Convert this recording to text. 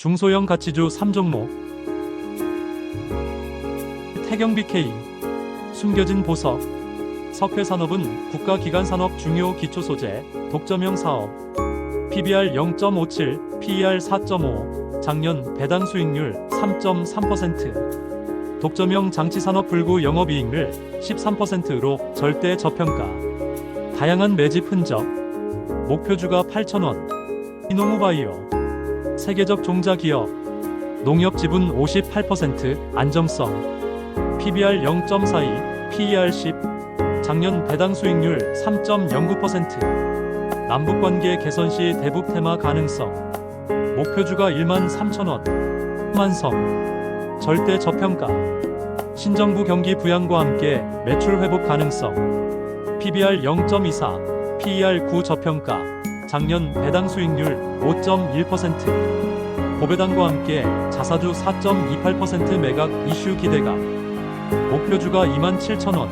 중소형 가치주 3종목. 태경 BK 숨겨진 보석. 석회산업은 국가기관산업 중요 기초소재 독점형 사업. PBR 0.57, PER 4.5 작년 배당 수익률 3.3% 독점형 장치산업 불구 영업이익률 13%로 절대 저평가. 다양한 매집 흔적. 목표주가 8,000원. 이노무바이오 세계적 종자 기업 농협 지분 58% 안정성 PBR 0.42 PER 10 작년 배당 수익률 3.09% 남북관계 개선 시 대북 테마 가능성 목표주가 1만 3천원 만성 절대 저평가 신정부 경기 부양과 함께 매출 회복 가능성 PBR 0.24 PER 9 저평가 작년 배당 수익률 5.1% 고배당과 함께 자사주 4.28% 매각 이슈 기대감 목표주가 2만 7천 원